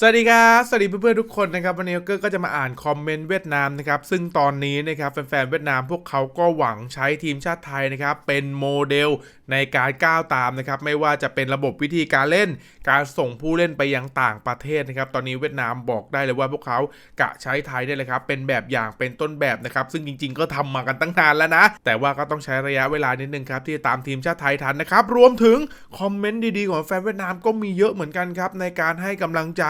สวัสดีครับ สวัสดีเพื่อนๆทุกคนนะครับ วันนี้เกอร์ก็จะมาอ่านคอมเมนต์เวียดนามนะครับ ซึ่งตอนนี้นะครับแฟนๆเวียดนามพวกเขาก็หวังใช้ทีมชาติไทยนะครับ เป็นโมเดลในการก้าวตามนะครับ ไม่ว่าจะเป็นระบบวิธีการเล่น การส่งผู้เล่นไปยังต่างประเทศนะครับ ตอนนี้เวียดนามบอกได้เลยว่าพวกเขากะใช้ไทยเนี่ยแหละครับ เป็นแบบอย่างเป็นต้นแบบนะครับ ซึ่งจริง ๆ ก็ทำมากันตั้งนานแล้วนะ แต่ว่าก็ต้องใช้ระยะเวลานิดนึงครับที่จะตามทีมชาติไทยทันนะครับ รวมถึงคอมเมนต์ดีๆของแฟนเวียดนามก็มีเยอะเหมือนกันครับในการให้กำลังใจ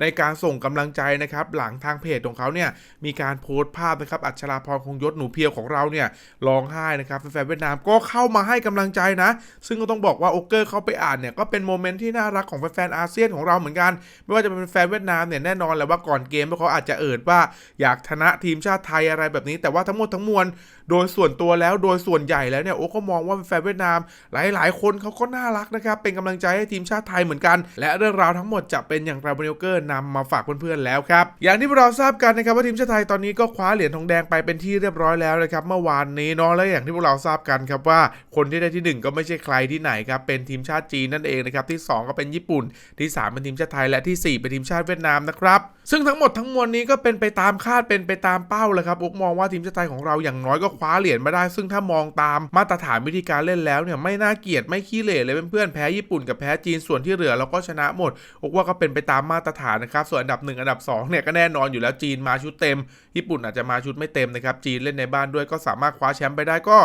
ในการส่งกำลังใจนะครับ หลังทางเพจของเขาเนี่ยมีการโพสต์ภาพนะครับอัชราพรคงยศหนูเพียวของเราเนี่ยร้องไห้นะครับแฟนเวียดนามก็เข้ามาให้กำลังใจนะ ซึ่งก็ต้องบอกว่าโอเกอร์เข้าไปอ่านเนี่ยก็เป็นโมเมนต์ที่น่ารักของแฟนอาเซียนของเราเหมือนกัน ไม่ว่าจะเป็นแฟนเวียดนามเนี่ยแน่นอนแหละว่าก่อนเกมพวกเขาอาจจะเอิดว่าอยากชนะทีมชาติไทยอะไรแบบนี้ แต่ว่าทั้งหมดทั้งมวลโดยส่วนตัวแล้วโดยส่วนใหญ่แล้วเนี่ยโอ้ก็มองว่าแฟนเวียดนาม หลาย ๆ คนเขาก็น่ารักนะครับเป็นกำลังใจให้ทีมชาติไทยเหมือนกัน และเรื่องราวทั้งหมดจะเป็นอย่างไรบริอเกอร์นำมาฝากเพื่อนๆแล้วครับ อย่างที่พวกเราทราบกันนะครับว่าทีมชาติไทยตอนนี้ก็คว้าเหรียญทองแดงไปเป็นที่เรียบร้อยแล้วนะครับเมื่อวานนี้เนาะและอย่างที่พวกเราทราบกันครับว่าคนที่ได้ที่หนึ่งก็ไม่ใช่ใครที่ไหนครับเป็นทีมชาติจีนนั่นเองนะครับที่สองก็เป็นญี่ปุ่นที่สามเป็นทีมชาติไทยและที่สี่เป็นทีมชาติเวียดนามนะครับซึ่งทั้งหมดทั้งมวลนี้ก็เป็นไปตามคาดเป็นไปตามเป้าเลยครับอุกมองว่าทีมชาติไทยของเราอย่างน้อยก็คว้าเหรียญมาได้ ซึ่งถ้ามองตามมาตรฐานวิธีการเล่นแล้วเนี่ยไม่น่าเกลียดไม่ขี้เหร่เลยเพื่อนๆแพ้ญี่ปุ่นกับแพ้จีนส่วนที่เหลือเราก็ชนะหมดอุกว่าก็เป็นไปตามมาตรฐานนะครับส่วนอันดับ 1 อันดับ2เนี่ยก็แน่นอนอยู่แล้วจีนมาชุดเต็ม ญี่ปุ่นอาจจะมาชุดไม่เต็มนะครับจีนเล่นในบ้านด้วยก็สามารถคว้าแชมป์ไปได้ก็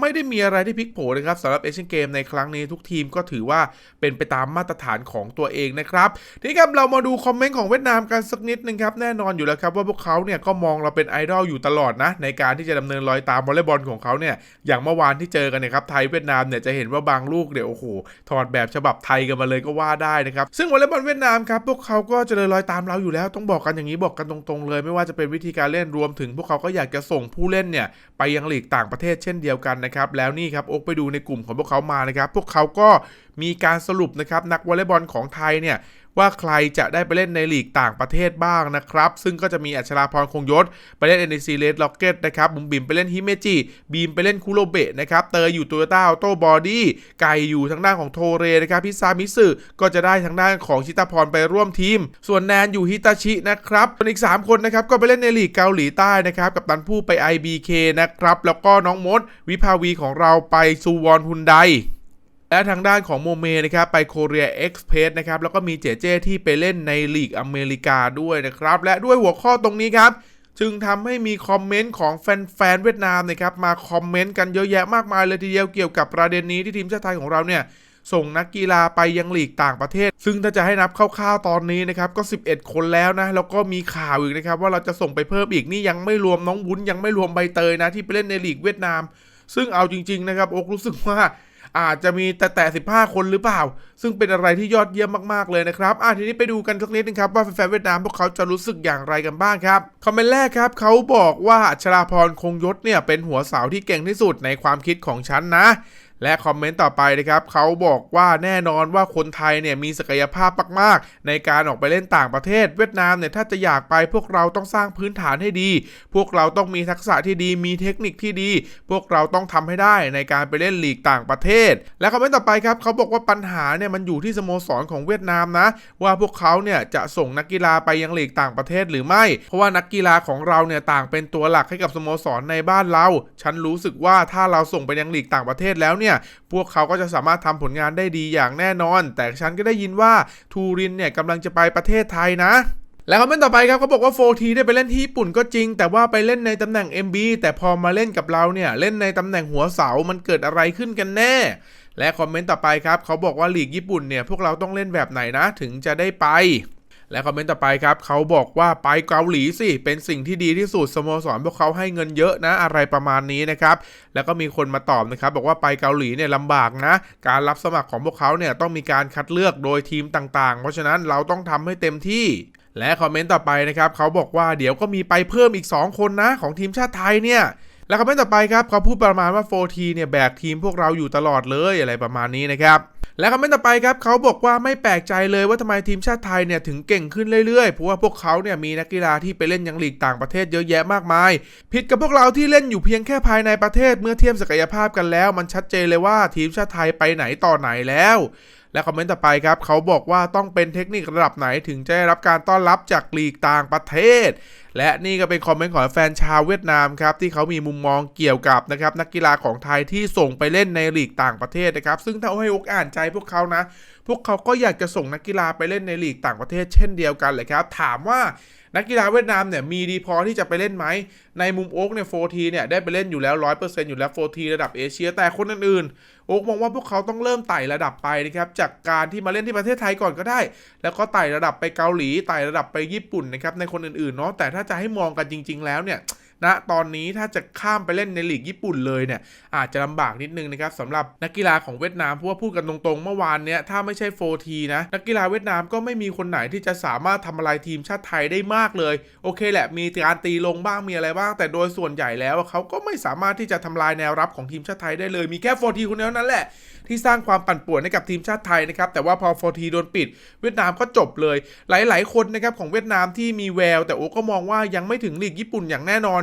ไม่ได้มีอะไรที่พลิกโผนะครับสำหรับเอเชียนเกมในครั้งนี้ทุกทีมก็ถือว่าเป็นไปตามมาตรฐานของตัวเองนะครับทีนี้ครับเรามาดูคอมเมนต์ของเวียดนามกันสักนิดนึงครับแน่นอนอยู่แล้วครับว่าพวกเขาเนี่ยก็มองเราเป็นไอดอลอยู่ตลอดนะ ในการที่จะดำเนินรอยตามวอลเลย์บอลของเขาเนี่ยอย่างเมื่อวานที่เจอกันเนี่ยครับไทยเวียดนามเนี่ยจะเห็นว่าบางลูกเนี่ยโอ้โหถอดแบบฉบับไทยกันมาเลยก็ว่าได้นะครับซึ่งวอลเลย์บอลเวียดนามครับพวกเขาก็จะเดินรอยตามเราอยู่แล้ว ต้องบอกกันอย่างนี้บอกกันตรงๆเลย ไม่ว่าจะเป็นวิธีการเล่นรวมถึง พวกเขาก็อยากจะส่งผู้เล่นเนี่ยไปยังลีกต่างประเทศเช่นเดียวกันนะครับแล้วนี่ครับโอ๊กไปดูในกลุ่มของพวกเขามานะครับพวกเขาก็มีการสรุปนะครับนักวอลเลย์บอลของไทยเนี่ย ว่าใครจะได้ไปเล่นในลีกต่างประเทศบ้างนะครับ ซึ่งก็จะมีอัชราพรคงยศ ไปเล่น NEC Red Rocket นะครับบุ๋มบิมไปเล่นฮิเมจิบีมไปเล่นคูโรเบะนะครับเตยอยู่โตโยต้าออโต้บอดี้ไก่อยู่ทางด้านของโทเรนะครับพิซามิสึก็จะได้ทางด้านของชิตาพรไปร่วมทีม ส่วนแนนอยู่ฮิตาชินะครับส่วนอีก 3 คนนะครับก็ไปเล่นในลีกเกาหลีใต้นะครับกับตันผู้ไป IBK นะครับแล้วก็น้องมดวิภาวีของเราไปซูวอนฮุนได และทางด้านของโมเมนะครับไปโคเรียเอ็กซ์เพสนะครับแล้วก็มีเจเจที่ไปเล่นในลีกอเมริกาด้วยนะครับ และด้วยหัวข้อตรงนี้ครับ จึงทำให้มีคอมเมนต์ของแฟนๆเวียดนามนะครับมาคอมเมนต์กันเยอะแยะมากมายเลยทีเดียวเกี่ยวกับประเด็นนี้ที่ทีมชาติไทยของเราเนี่ยส่งนักกีฬาไปยังลีกต่างประเทศ ซึ่งถ้าจะให้นับคร่าวๆตอนนี้นะครับก็ 11 คนแล้วนะ แล้วก็มีข่าวอีกนะครับ ว่าเราจะส่งไปเพิ่มอีกนี่ยังไม่รวมน้องวุ้นยังไม่รวมใบเตยนะที่ไปเล่นในลีกเวียดนาม ซึ่งเอาจริง ๆ นะครับโอกรู้สึกว่า อาจจะมีแต่แต่15คนหรือเปล่า ซึ่งเป็นอะไรที่ยอดเยี่ยมมากๆเลยนะครับอะทีนี้ไปดูกันสักนิดนึงครับว่าแฟนๆเวียดนามพวกเขาจะรู้สึกอย่างไรกันบ้างครับคอมเมนต์แรกครับเขาบอกว่าชราพรคงยศเนี่ยเป็นหัวเสาที่เก่งที่สุดในความคิดของฉันนะ และคอมเมนต์ต่อไปนะครับเขาบอกว่าแน่นอนว่าคนไทยเนี่ยมีศักยภาพมากๆ ในการออกไปเล่นต่างประเทศ เวียดนามเนี่ยถ้าจะอยากไปพวกเราต้องสร้างพื้นฐานให้ดี พวกเราต้องมีทักษะที่ดีมีเทคนิคที่ดี พวกเราต้องทำให้ได้ในการไปเล่นลีกต่างประเทศ และคอมเมนต์ต่อไปครับเขาบอกว่าปัญหาเนี่ยมันอยู่ที่สโมสรของเวียดนามนะ ว่าพวกเขาเนี่ยจะส่งนักกีฬาไปยังลีกต่างประเทศหรือไม่ เพราะว่านักกีฬาของเราเนี่ยต่างเป็นตัวหลักให้กับสโมสรในบ้านเรา ฉันรู้สึกว่าถ้าเราส่งไปยังลีกต่างประเทศแล้วเนี่ยพวกเขาก็จะสามารถทำผลงานได้ดีอย่างแน่นอน แต่ฉันก็ได้ยินว่าทูรินเนี่ยกำลังจะไปประเทศไทยนะแล้วคอมเมนต์ต่อไปครับเขาบอกว่าโฟทีได้ไปเล่นที่ญี่ปุ่นก็จริง แต่ว่าไปเล่นในตำแหน่ง MB แต่พอมาเล่นกับเราเนี่ย เล่นในตำแหน่งหัวเสามันเกิดอะไรขึ้นกันแน่ และคอมเมนต์ต่อไปครับเขาบอกว่าลีกญี่ปุ่นเนี่ยพวกเราต้องเล่นแบบไหนนะถึงจะได้ไป และคอมเมนต์ต่อไปครับเขาบอกว่าไปเกาหลีสิ เป็นสิ่งที่ดีที่สุดสโมสรพวกเขาให้เงินเยอะนะอะไรประมาณนี้นะครับ แล้วก็มีคนมาตอบนะครับบอกว่าไปเกาหลีเนี่ยลำบากนะ การรับสมัครของพวกเขาเนี่ยต้องมีการคัดเลือกโดยทีมต่างๆ เพราะฉะนั้นเราต้องทำให้เต็มที่และคอมเมนต์ต่อไปนะครับเขาบอกว่าเดี๋ยวก็มีไปเพิ่มอีก 2 คนนะของทีมชาติไทยเนี่ยแล้วคอมเมนต์ต่อไปครับเขาพูดประมาณว่า 4T เนี่ยแบกทีมพวกเราอยู่ตลอดเลยอะไรประมาณนี้นะครับ และคำเมนต์ต่อไปครับเขาบอกว่าไม่แปลกใจเลยว่าทำไมทีมชาติไทยเนี่ยถึงเก่งขึ้นเรื่อยๆ เพราะว่าพวกเขาเนี่ยมีนักกีฬาที่ไปเล่นยังลีกต่างประเทศเยอะแยะมากมาย ผิดกับพวกเราที่เล่นอยู่เพียงแค่ภายในประเทศเมื่อเทียบศักยภาพกันแล้ว มันชัดเจนเลยว่าทีมชาติไทยไปไหนต่อไหนแล้วและคอมเมนต์ต่อไปครับเขาบอกว่าต้องเป็นเทคนิคระดับไหนถึงจะได้รับการต้อนรับจากลีกต่างประเทศ และนี่ก็เป็นคอมเมนต์ของแฟนชาวเวียดนามครับที่เขามีมุมมองเกี่ยวกับนะครับนักกีฬาของไทยที่ส่งไปเล่นในลีกต่างประเทศนะครับ ซึ่งถ้าให้อกอ่านใจพวกเขานะ พวกเขาก็อยากจะส่งนักกีฬาไปเล่นในลีกต่างประเทศ เช่นเดียวกันเลยครับ ถามว่า นักกีฬาเวียดนามเนี่ยมีดีพอที่จะไปเล่นไหม ในมุมโอ๊กเนี่ยโฟทีเนี่ยได้ไปเล่นอยู่แล้ว100%อยู่แล้วโฟทีระดับเอเชีย แต่คนอื่นๆ โอ๊กมองว่าพวกเขาต้องเริ่มไต่ระดับไปนะครับ จากการที่มาเล่นที่ประเทศไทยก่อนก็ได้ แล้วก็ไต่ระดับไปเกาหลีไต่ระดับไปญี่ปุ่นนะครับในคนอื่นๆเนาะแต่ถ้าจะให้มองกันจริง ๆ แล้วเนี่ย ณตอนนี้ถ้าจะข้ามไปเล่นในลีกญี่ปุ่นเลยเนี่ยอาจจะลำบากนิดนึงนะครับสำหรับนักกีฬาของเวียดนามเพราะว่าพูดกันตรงๆ เมื่อวานเนี้ยถ้าไม่ใช่โฟทีนะนักกีฬาเวียดนามก็ไม่มีคนไหนที่จะสามารถทำอะไรทีมชาติไทยได้มากเลย โอเคแหละมีการตีลงบ้างมีอะไรบ้าง แต่โดยส่วนใหญ่แล้วเขาก็ไม่สามารถที่จะทำลายแนวรับของทีมชาติไทยได้เลยมีแค่โฟทีคนเดียวนั้นแหละที่สร้างความปั่นป่วนให้กับทีมชาติไทยนะครับแต่ว่าพอโฟทีโดนปิด เวียดนามก็จบเลย หลาย ๆ คนนะครับของเวียดนามที่มีแวว แต่โอก็มองว่ายังไม่ถึงลีกญี่ปุ่นอย่างแน่นอน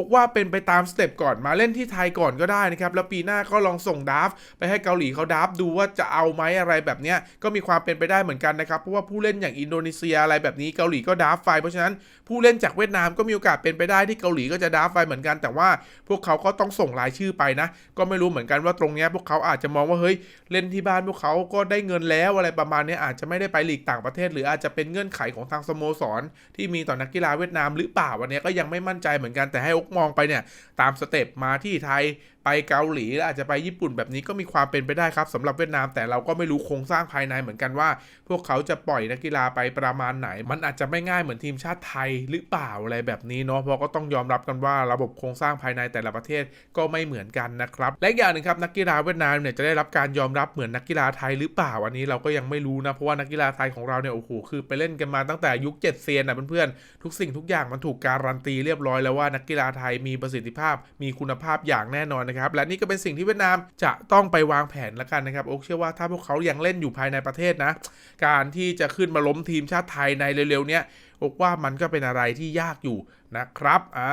อกว่าเป็นไปตามสเต็ปก่อนมาเล่นที่ไทยก่อนก็ได้นะครับแล้วปีหน้าก็ลองส่งดาฟ์ไปให้เกาหลีเขาดาฟ์ดูว่าจะเอาไหมอะไรแบบเนี้ยก็มีความเป็นไปได้เหมือนกันนะครับเพราะว่าผู้เล่นอย่างอินโดนีเซียอะไรแบบนี้เกาหลีก็ดาฟไฟเพราะฉะนั้นผู้เล่นจากเวียดนามก็มีโอกาสเป็นไปได้ที่เกาหลีก็จะดาฟไฟเหมือนกัน แต่ว่าพวกเขาก็ต้องส่งรายชื่อไปนะ ก็ไม่รู้เหมือนกันว่าตรงเนี้ยพวกเขาอาจจะมองว่าเฮ้ยเล่นที่บ้านพวกเขาก็ได้เงินแล้วอะไรประมาณนี้อาจจะไม่ได้ไปหลีกต่างประเทศ หรืออาจจะเป็นเงื่อนไขของทางสโมสร ที่มีต่อนักกีฬาเวียดนามหรือเปล่าวันนี้ก็ยังไม่มั่นใจเหมือนกันแต่ให้อกมองไปเนี่ย ตามสเต็ปมาที่ไทยไปเกาหลีแล้วอาจจะไปญี่ปุ่นแบบนี้ก็มีความเป็นไปได้ครับสำหรับเวียดนามแต่เราก็ไม่รู้โครงสร้างภายในเหมือนกันว่า พวกเขาจะปล่อยนักกีฬาไปประมาณไหน มันอาจจะไม่ง่ายเหมือนทีมชาติไทยหรือเปล่าอะไรแบบนี้เนาะเพราะก็ต้องยอมรับกันว่าระบบโครงสร้างภายในแต่ละประเทศก็ไม่เหมือนกันนะครับและอย่างหนึ่งครับนักกีฬาเวียดนามเนี่ยจะได้รับการยอมรับเหมือนนักกีฬาไทยหรือเปล่าอันนี้เราก็ยังไม่รู้นะเพราะว่านักกีฬาไทยของเราเนี่ยโอ้โหคือไปเล่นกันมาตั้งแต่ยุคเจ็ดเซียนนะเพื่อนๆทุกสิ่งทุกอย่างมันถูกการันตีเรียบร้อยแล้วว่านักกีฬาไทยมีประสิทธิภาพ มีคุณภาพอย่างแน่นอนนะครับ และนี่ก็เป็นสิ่งที่เวียดนามจะต้องไปวางแผนแล้วกันนะครับโอ๊คเชื่อว่าถ้าพวกเขายังเล่นอยู่ภายในประเทศนะ การที่จะขึ้นมาล้มทีมชาติไทยในเร็วๆเนี้ยอกว่ามันก็เป็นอะไรที่ยากอยู่นะครับ อ่า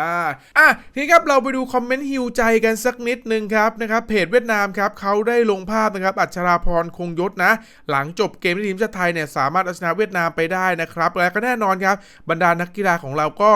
อะ ทีนี้ครับเราไปดูคอมเมนต์ฮิวใจกันสักนิดนึงครับนะครับ เพจเวียดนามครับเขาได้ลงภาพนะครับ อัชราพรคงยศนะ หลังจบเกมที่ทีมชาติไทยเนี่ยสามารถเอาชนะเวียดนามไปได้นะครับ และก็แน่นอนครับ บรรดานักกีฬาของเราก็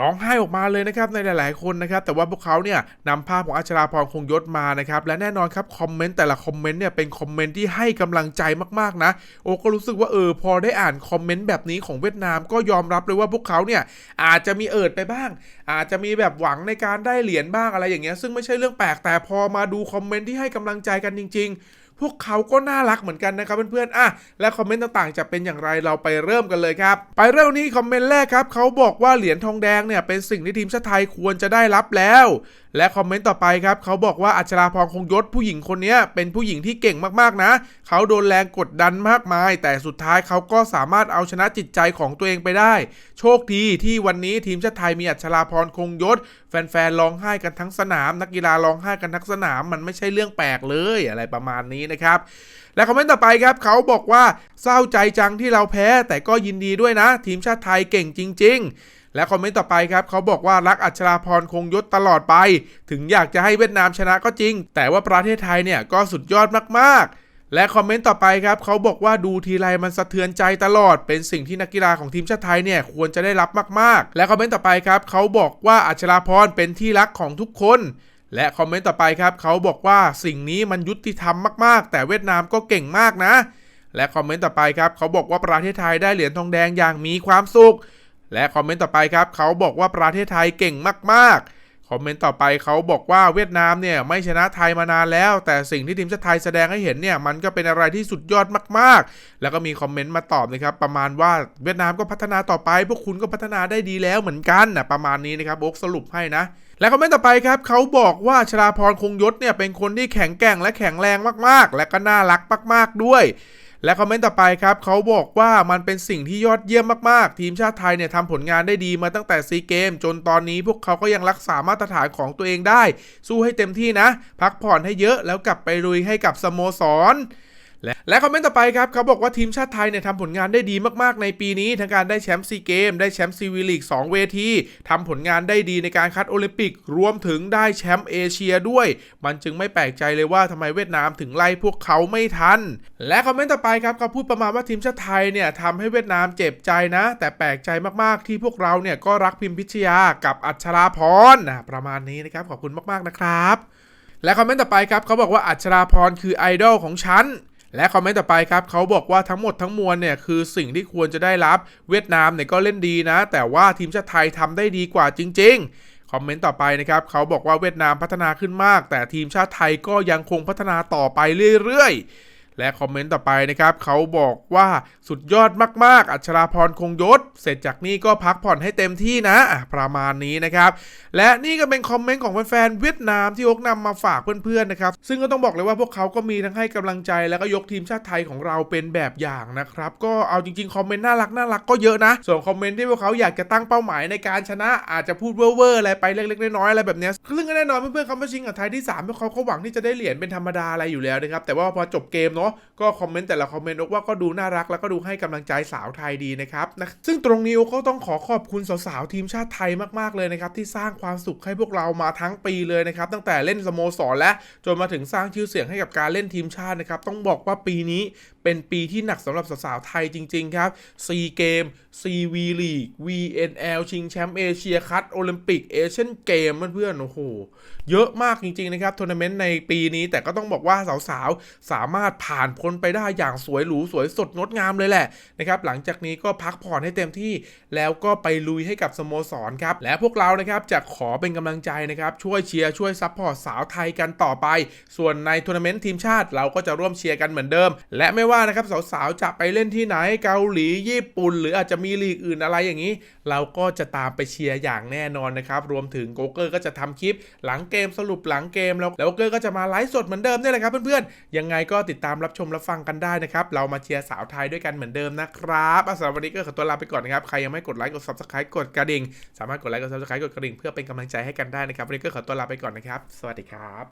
ร้องไห้ออกมาเลยนะครับในหลาย ๆ คนนะครับ แต่ว่าพวกเขาเนี่ยนำภาพของอัชราพรคงยศมานะครับ และแน่นอนครับคอมเมนต์แต่ละคอมเมนต์เนี่ยเป็นคอมเมนต์ที่ให้กำลังใจมาก ๆ นะ โอ้ก็รู้สึกว่าเออพอได้อ่านคอมเมนต์แบบนี้ของเวียดนามก็ยอมรับเลยว่าพวกเขาเนี่ยอาจจะมีเอิดไปบ้าง อาจจะมีแบบหวังในการได้เหรียญบ้างอะไรอย่างเงี้ยซึ่งไม่ใช่เรื่องแปลกแต่พอมาดูคอมเมนต์ที่ให้กำลังใจกันจริง ๆ พวกเขาก็น่ารักเหมือนกันนะครับเพื่อนๆอะและคอมเมนต์ต่างๆ จะเป็นอย่างไรเราไปเริ่มกันเลยครับ ไปเริ่มนี้คอมเมนต์แรกครับเขาบอกว่าเหรียญทองแดงเนี่ยเป็นสิ่งที่ทีมชาติไทยควรจะได้รับแล้ว และคอมเมนต์ต่อไปครับเขาบอกว่าอัชราพรคงยศผู้หญิงคนนี้เป็นผู้หญิงที่เก่งมากๆนะ เขาโดนแรงกดดันมากมาย แต่สุดท้ายเขาก็สามารถเอาชนะจิตใจของตัวเองไปได้ โชคดีที่วันนี้ทีมชาติไทยมีอัชราพรคงยศ แฟนๆร้องไห้กันทั้งสนาม นักกีฬาร้องไห้กันทั้งสนาม มันไม่ใช่เรื่องแปลกเลยอะไรประมาณนี้นะครับและคอมเมนต์ต่อไปครับเขาบอกว่าเศร้าใจจังที่เราแพ้ แต่ก็ยินดีด้วยนะ ทีมชาติไทยเก่งจริง ๆ และคอมเมนต์ต่อไปครับเขาบอกว่ารักอัชราพรคงยศตลอดไป ถึงอยากจะให้เวียดนามชนะก็จริง แต่ว่าประเทศไทยเนี่ยก็สุดยอดมากๆและคอมเมนต์ต่อไปครับเขาบอกว่าดูทีไรมันสะเทือนใจตลอด เป็นสิ่งที่นักกีฬาของทีมชาติไทยเนี่ยควรจะได้รับมากๆ และคอมเมนต์ต่อไปครับเขาบอกว่าอัชราพรเป็นที่รักของทุกคน และคอมเมนต์ต่อไปครับเขาบอกว่าสิ่งนี้มันยุติธรรมมากๆ แต่เวียดนามก็เก่งมากนะ และคอมเมนต์ต่อไปครับเขาบอกว่าประเทศไทยได้เหรียญทองแดงอย่างมีความสุข และคอมเมนต์ต่อไปครับเขาบอกว่าประเทศไทยเก่งมากๆ คอมเมนต์ต่อไปเขาบอกว่าเวียดนามเนี่ยไม่ชนะไทยมานานแล้ว แต่สิ่งที่ทีมชาติไทยแสดงให้เห็นเนี่ยมันก็เป็นอะไรที่สุดยอดมากๆ แล้วก็มีคอมเมนต์มาตอบนะครับประมาณว่าเวียดนามก็พัฒนาต่อไป พวกคุณก็พัฒนาได้ดีแล้วเหมือนกันนะประมาณนี้นะครับโอ๊กสรุปให้นะ และคอมเมนต์ต่อไปครับเขาบอกว่าชลาพรคงยศเนี่ยเป็นคนที่แข็งแกร่งและแข็งแรงมากๆ และก็น่ารักมาก ๆ ด้วย และคอมเมนต์ต่อไปครับเขาบอกว่ามันเป็นสิ่งที่ยอดเยี่ยมมากๆ ทีมชาติไทยเนี่ยทำผลงานได้ดีมาตั้งแต่ซีเกม จนตอนนี้พวกเขาก็ยังรักษามาตรฐานของตัวเองได้ สู้ให้เต็มที่นะ พักผ่อนให้เยอะแล้วกลับไปลุยให้กับสโมสร และและคอมเมนต์ต่อไปครับเขาบอกว่าทีมชาติไทยเนี่ยทำผลงานได้ดีมากๆในปีนี้ ทั้งการได้แชมป์ซีเกม ได้แชมป์ซีวีลีก2เวทีทำผลงานได้ดีในการคัดโอลิมปิก รวมถึงได้แชมป์เอเชียด้วย มันจึงไม่แปลกใจเลยว่าทำไมเวียดนามถึงไล่พวกเขาไม่ทัน และคอมเมนต์ต่อไปครับเขาพูดประมาณว่าทีมชาติไทยเนี่ยทำให้เวียดนามเจ็บใจนะ แต่แปลกใจมากๆที่พวกเราเนี่ยก็รักพิมพิชยากับอัชราพรนะประมาณนี้นะครับขอบคุณมากๆนะครับ และคอมเมนต์ต่อไปครับเขาบอกว่าอัชราพรคือไอดอลของฉัน และคอมเมนต์ต่อไปครับเขาบอกว่าทั้งหมดทั้งมวลเนี่ยคือสิ่งที่ควรจะได้รับเวียดนามเนี่ยก็เล่นดีนะ แต่ว่าทีมชาติไทยทำได้ดีกว่าจริง ๆ คอมเมนต์ต่อไปนะครับเขาบอกว่าเวียดนามพัฒนาขึ้นมาก แต่ทีมชาติไทยก็ยังคงพัฒนาต่อไปเรื่อยๆ และคอมเมนต์ต่อไปนะครับเขาบอกว่าสุดยอดมาก ๆ อัชราพรคงยศ เสร็จจากนี้ก็พักผ่อนให้เต็มที่นะประมาณนี้นะครับ และนี่ก็เป็นคอมเมนต์ของแฟนๆเวียดนามที่อกนำมาฝากเพื่อนๆนะครับ ซึ่งก็ต้องบอกเลยว่าพวกเขาก็มีทั้งให้กำลังใจ แล้วก็ยกทีมชาติไทยของเราเป็นแบบอย่างนะครับ ก็เอาจริงๆคอมเมนต์น่ารักน่ารักก็เยอะนะ ส่วนคอมเมนต์ที่พวกเขาอยากจะตั้งเป้าหมายในการชนะอาจจะพูดเว่อร์ๆอะไรไปเล็กๆน้อยๆอะไรแบบเนี้ยซึ่งก็แน่นอนเพื่อนๆเขามาชิงกับไทยที่สามพวกเขาก็หวังที่จะได้เหรียญเป็นธรรมดาอะไรอยู่แล้วนะครับแต่ว่าพอจบเกมเนาะก็คอมเมนต์แต่ละคอมเมนต์โอ๊กว่าก็ดูน่ารักแล้วก็ดูให้กำลังใจสาวไทยดีนะครับนะซึ่งตรงนี้โอก็ต้องขอขอบคุณสาวๆทีมชาติไทยมากๆเลยนะครับที่สร้างความสุขให้พวกเรามาทั้งปีเลยนะครับตั้งแต่เล่นสโมสรและจนมาถึงสร้างชื่อเสียงให้กับการเล่นทีมชาตินะครับต้องบอกว่าปีนี้เป็นปีที่หนักสำหรับสาวๆไทยจริง ๆ ครับซีเกม CV League VNL ชิงแชมป์เอเชียคัดโอลิมปิกเอเชียนเกมเพื่อนๆโอ้โหเยอะมากจริงๆนะครับทัวร์นาเมนต์ในปีนี้แต่ก็ต้องบอกว่าสาวๆสามารถผ่านานพ้นไปได้อย่างสวยหรูสวยสดงดงามเลยแหละนะครับหลังจากนี้ก็พักผ่อนให้เต็มที่ แล้วก็ไปลุยให้กับสโมสรครับและพวกเรานะครับจะขอเป็นกำลังใจนะครับช่วยเชียร์ช่วยซัพพอร์ตสาวไทยกันต่อไป ส่วนในทัวร์นาเมนต์ทีมชาติเราก็จะร่วมเชียร์กันเหมือนเดิม และไม่ว่านะครับสาวๆจะไปเล่นที่ไหนเกาหลีญี่ปุ่น หรืออาจจะมีลีกอื่นอะไรอย่างนี้ เราก็จะตามไปเชียร์อย่างแน่นอนนะครับรวมถึงโกเกอร์ก็จะทำคลิป หลังเกมสรุปหลังเกมแล้วแล้วโกเกอร์ก็จะมาไลฟ์สดเหมือนเดิมนี่แหละครับเพื่อนๆยังไงก็ติดตามรับชมรับฟังกันได้นะครับ เรามาเชียร์สาวไทยด้วยกันเหมือนเดิมนะครับสำหรับวันนี้ก็ขอตัวลาไปก่อนนะครับ ใครยังไม่กดไลค์กด subscribe กดกระดิ่ง สามารถกดไลค์กด subscribe กดกระดิ่งเพื่อเป็นกำลังใจให้กันได้นะครับวันนี้ก็ขอตัวลาไปก่อนนะครับ สวัสดีครับ